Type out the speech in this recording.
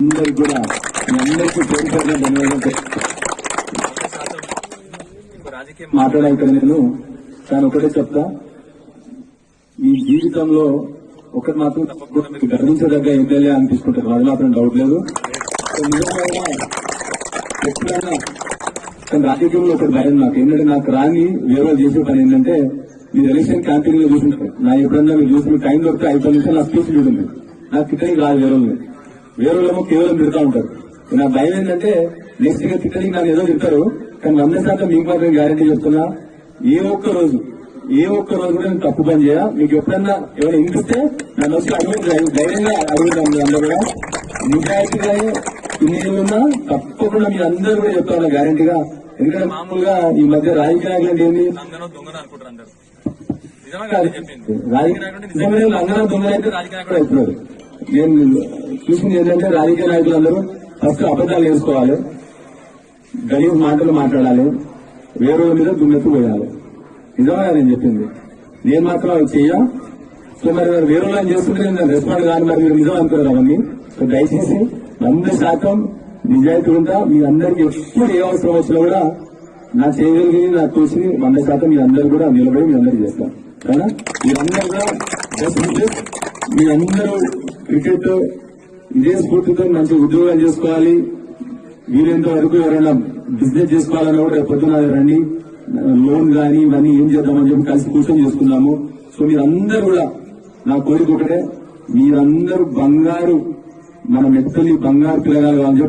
అందరికి కూడా మీ అందరికీ పేరు పేరున ధన్యవాదాలు చెప్- కానీ ఒకటే చెప్తా. ఈ జీవితంలో ఒకటి మాత్రం గర్వించదగ్గ ఎమ్మెల్యే అనిపించుకుంటారు అది మాత్రం డౌట్ లేదు. ఎప్పుడైనా కానీ రాజకీయంలో ఒకటి భయం నాకు. ఏంటంటే నాకు రాని వేరే చేసే పని ఏంటంటే మీరు ఎలక్షన్ క్యాంపెయిన్లో చూసుంటారు. నా ఎప్పుడన్నా మీరు చూసిన టైం దొరికితే ఐదు పది నిమిషాలు నా స్పీచ్ చూడండి. నాకు తిట్టడానికి రాదు వేరే వాళ్ళు. వేరే వాళ్ళేమో కేవలం తిడతా ఉంటారు. నా భయం ఏంటంటే నెక్స్ట్గా తిట్టడానికి నాకు ఏదో తిడతారు కానీ వంద శాతం మీకు మాత్రం గ్యారంటీ చెప్తున్నా ఏ ఒక్క రోజు ఏ ఒక్క రోజు కూడా నేను తప్పు పని చేయ? మీకు ఎప్పుడన్నా ఎవరైనా ఇంటిస్తే నన్ను వచ్చి అడుగు ధైర్యంగా అడుగుతాను మీ అందరూ కూడా. నిజాయితీగా ఉన్నా తప్పకుండా మీ అందరూ కూడా చెప్తాను గ్యారంటీగా ఎందుకంటే మామూలుగా ఈ మధ్య రాజకీయ నాయకులు అంటే ఏంటి రాజకీయ అందరూ. దొంగలైతే రాజకీయ నాయకులు అవుతున్నారు నేను చూసింది ఏంటంటే రాజకీయ నాయకులు అందరూ ఫస్ట్ అబద్దాలు వేసుకోవాలి గలీజ్ మాటలు మాట్లాడాలి. వేరే వాళ్ళ మీద దుమ్మెత్తు పోయాలి. నిజమే నేను చెప్పింది. నేను మాత్రం అవి చెయ్య. సో మరి వేరే వాళ్ళని చేస్తుంటే నేను రెస్పాండ్ కాదు మరి మీరు నిజం అనుకున్నారు అవన్నీ సో దయచేసి వంద శాతం నిజాయితీ ఉందా మీ అందరికి ఎప్పుడు ఏ అవసరం వచ్చినా కూడా నా చేయగలిగింది నాకు చూసి వంద శాతం మీ అందరు కూడా నిలబడి మీ అందరికి చేస్తాను కానీ? మీరందరూ కూడా మీరందరూ మీ అందరూ క్రికెట్ ఇదే స్ఫూర్తితో మంచి ఉద్యోగాలు చేసుకోవాలి. వీలైనంత వరకు ఎవరైనా బిజినెస్ చేసుకోవాలన్నా కూడా రేపు పొద్దున రండి. లోన్ కానీ ఇవన్నీ ఏం చేద్దామని చెప్పి కలిసి కూర్చొని చేసుకుందాము. సో మీరందరూ కూడా నా కోరిక ఒకటే మీరందరూ బంగారు మన మెత్తలి బంగారు పిల్లగాలు అని చెప్పి